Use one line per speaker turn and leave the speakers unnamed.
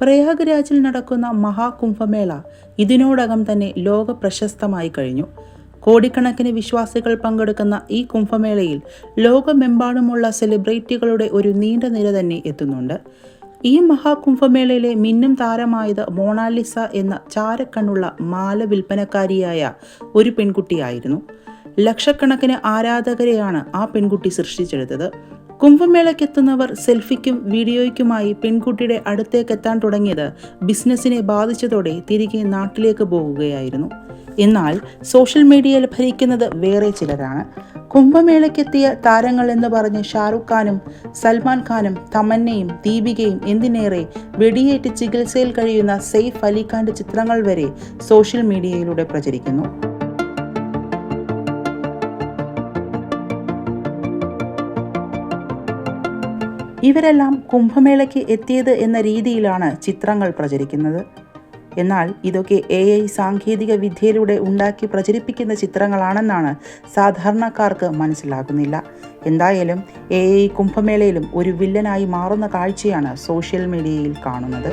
പ്രയാഗ്രാജിൽ നടക്കുന്ന മഹാകുംഭമേള ഇതിനോടകം തന്നെ ലോക പ്രശസ്തമായി കഴിഞ്ഞു. കോടിക്കണക്കിന് വിശ്വാസികൾ പങ്കെടുക്കുന്ന ഈ കുംഭമേളയിൽ ലോകമെമ്പാടുമുള്ള സെലിബ്രിറ്റികളുടെ ഒരു നീണ്ട നിര തന്നെ എത്തുന്നുണ്ട്. ഈ മഹാകുംഭമേളയിലെ മിന്നും താരമായത് മോണാലിസ എന്ന ചാരക്കണ്ണുള്ള മാല വിൽപ്പനക്കാരിയായ ഒരു പെൺകുട്ടിയായിരുന്നു. ലക്ഷക്കണക്കിന് ആരാധകരെയാണ് ആ പെൺകുട്ടി സൃഷ്ടിച്ചെടുത്തത്. കുംഭമേളയ്ക്കെത്തുന്നവർ സെൽഫിക്കും വീഡിയോയ്ക്കുമായി പെൺകുട്ടിയുടെ അടുത്തേക്ക് എത്താൻ തുടങ്ങിയത് ബിസിനസ്സിനെ ബാധിച്ചതോടെ തിരികെ നാട്ടിലേക്ക് പോകുകയായിരുന്നു. എന്നാൽ സോഷ്യൽ മീഡിയയിൽ ഭരിക്കുന്നത് വേറെ ചിലരാണ്. കുംഭമേളയ്ക്കെത്തിയ താരങ്ങൾ എന്ന് പറഞ്ഞ് ഷാറുഖ് ഖാനും സൽമാൻ ഖാനും തമന്നയും ദീപികയും എന്തിനേറെ വെടിയേറ്റ് ചികിത്സയിൽ കഴിയുന്ന സെയ്ഫ് അലിഖാന്റെ ചിത്രങ്ങൾ വരെ സോഷ്യൽ മീഡിയയിലൂടെ പ്രചരിക്കുന്നു. ഇവരെല്ലാം കുംഭമേളയ്ക്ക് എത്തിയത് എന്ന രീതിയിലാണ് ചിത്രങ്ങൾ പ്രചരിക്കുന്നത്. എന്നാൽ ഇതൊക്കെ എ ഐ സാങ്കേതിക വിദ്യയിലൂടെ ഉണ്ടാക്കി പ്രചരിപ്പിക്കുന്ന ചിത്രങ്ങളാണെന്നാണ് സാധാരണക്കാർക്ക് മനസ്സിലാകുന്നില്ല. എന്തായാലും എ ഐ കുംഭമേളയിലും ഒരു വില്ലനായി മാറുന്ന കാഴ്ചയാണ് സോഷ്യൽ മീഡിയയിൽ കാണുന്നത്.